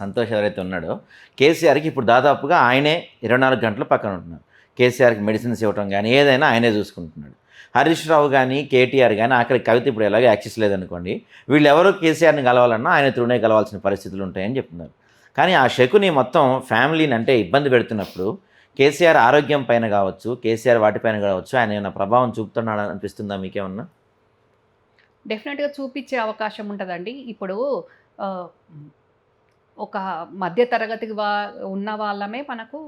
సంతోష్ ఎవరైతే ఉన్నాడో కేసీఆర్కి ఇప్పుడు దాదాపుగా ఆయనే ఇరవై నాలుగు గంటలు పక్కన ఉంటున్నారు కేసీఆర్కి మెడిసిన్స్ ఇవ్వటం కానీ ఏదైనా ఆయనే చూసుకుంటున్నాడు. హరీష్ రావు కానీ కేటీఆర్ కానీ ఆఖరి కవిత ఇప్పుడు ఎలాగో యాక్సెస్ లేదనుకోండి వీళ్ళు ఎవరో కేసీఆర్ని కలవాలన్నా ఆయన త్రూనే కలవాల్సిన పరిస్థితులు ఉంటాయని చెప్తున్నారు. కానీ ఆ శకుని మొత్తం ఫ్యామిలీని అంటే ఇబ్బంది పెడుతున్నప్పుడు కేసీఆర్ ఆరోగ్యం పైన కావచ్చు కేసీఆర్ వాటిపైన కావచ్చు ఆయన ఏమైనా ప్రభావం చూపుతున్నాడు అనిపిస్తుందా మీకేమన్నా? డెఫినెట్గా చూపించే అవకాశం ఉంటుందండి. ఇప్పుడు ఒక మధ్య తరగతి వా ఉన్న వాళ్ళమే మనకు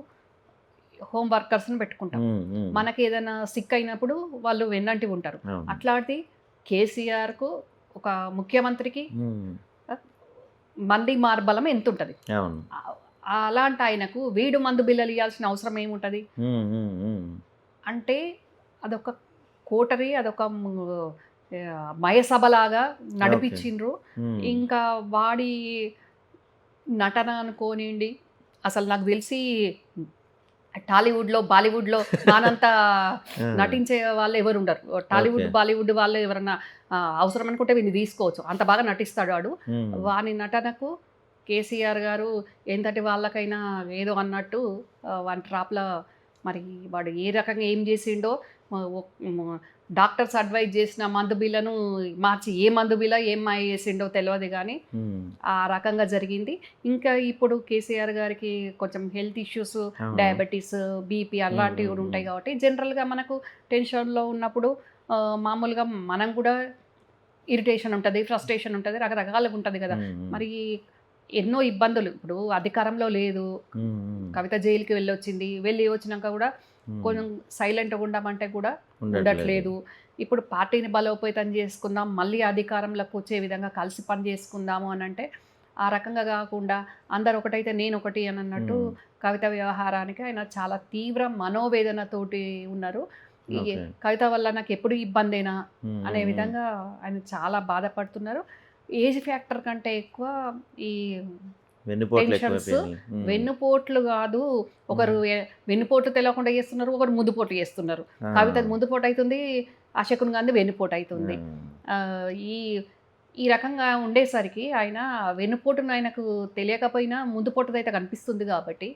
హోమ్ వర్కర్స్ని పెట్టుకుంటాం. మనకి ఏదైనా సిక్ అయినప్పుడు వాళ్ళు వెన్నంటి ఉంటారు. అట్లాంటి కేసీఆర్కు ఒక ముఖ్యమంత్రికి మంది మార్బలం ఎంత ఉంటుంది అలాంటి ఆయనకు వీడు మందు బిల్లలు ఇవ్వాల్సిన అవసరం ఏముంటుంది. అంటే అదొక కోటరీ అదొక మయసభలాగా నడిపించిండ్రు. ఇంకా వాడి నటన అనుకోనిండి అసలు నాకు తెలిసి టాలీవుడ్లో బాలీవుడ్లో నానంత. నటించే వాళ్ళు ఎవరు ఉండరు టాలీవుడ్. బాలీవుడ్ వాళ్ళు ఎవరన్నా అవసరం అనుకుంటే వీడిని తీసుకోవచ్చు అంత బాగా నటిస్తాడు వాడు. వాని నటనకు కేసీఆర్ గారు ఎంతటి వాళ్ళకైనా ఏదో అన్నట్టు వాని ట్రాప్లో మరి వాడు ఏ రకంగా ఏం చేసిండో డాక్టర్స్ అడ్వైజ్ చేసిన మందు బిల్లను మార్చి ఏ మందు బిల్ల ఏం చేసిండో తెలియదు కానీ ఉమ్. ఆ రకంగా జరిగింది ఇంకా ఇప్పుడు కేసీఆర్ గారికి కొంచెం హెల్త్ ఇష్యూస్. డయాబెటీస్ బీపీ అలాంటివి కూడా మ్మ్. ఉంటాయి కాబట్టి జనరల్గా మనకు టెన్షన్లో ఉన్నప్పుడు మామూలుగా మనం కూడా ఇరిటేషన్ ఉంటుంది ఫ్రస్ట్రేషన్ ఉంటుంది రకరకాలుగా ఉంటుంది కదా. మరి ఎన్నో ఇబ్బందులు ఇప్పుడు అధికారంలో లేదు. కవిత జైలుకి వెళ్ళి వచ్చింది వెళ్ళి వచ్చినాక కూడా. కొంచెం సైలెంట్గా ఉండమంటే కూడా ఉండట్లేదు. ఇప్పుడు పార్టీని బలోపేతం చేసుకుందాం మళ్ళీ అధికారంలోకి వచ్చే విధంగా కలిసి పని చేసుకుందాము అని అంటే ఆ రకంగా కాకుండా అందరు ఒకటైతే నేను ఒకటి అని అన్నట్టు ఉమ్. కవిత వ్యవహారానికి ఆయన చాలా తీవ్ర మనోవేదనతోటి ఉన్నారు. కవిత వల్ల నాకు ఎప్పుడు ఇబ్బందేనా ఉమ్, అనే విధంగా ఆయన చాలా బాధపడుతున్నారు ఏజ్ ఫ్యాక్టర్ కంటే ఎక్కువ ఈ టెన్షన్స్. వెన్నుపోట్లు కాదు ఒకరు ఎ- వెన్నుపోటు తెలియకుండా చేస్తున్నారు ఒకరు ముందుపోటు చేస్తున్నారు ఆ. కవితకు ముందుపోటు అవుతుంది అశకున్ గాంధీ వెన్నుపోటు అవుతుంది ఈ ఈ రకంగా ఉండేసరికి ఆయన వెన్నుపోటును ఆయనకు తెలియకపోయినా ముందుపోటుదైతే కనిపిస్తుంది కాబట్టి.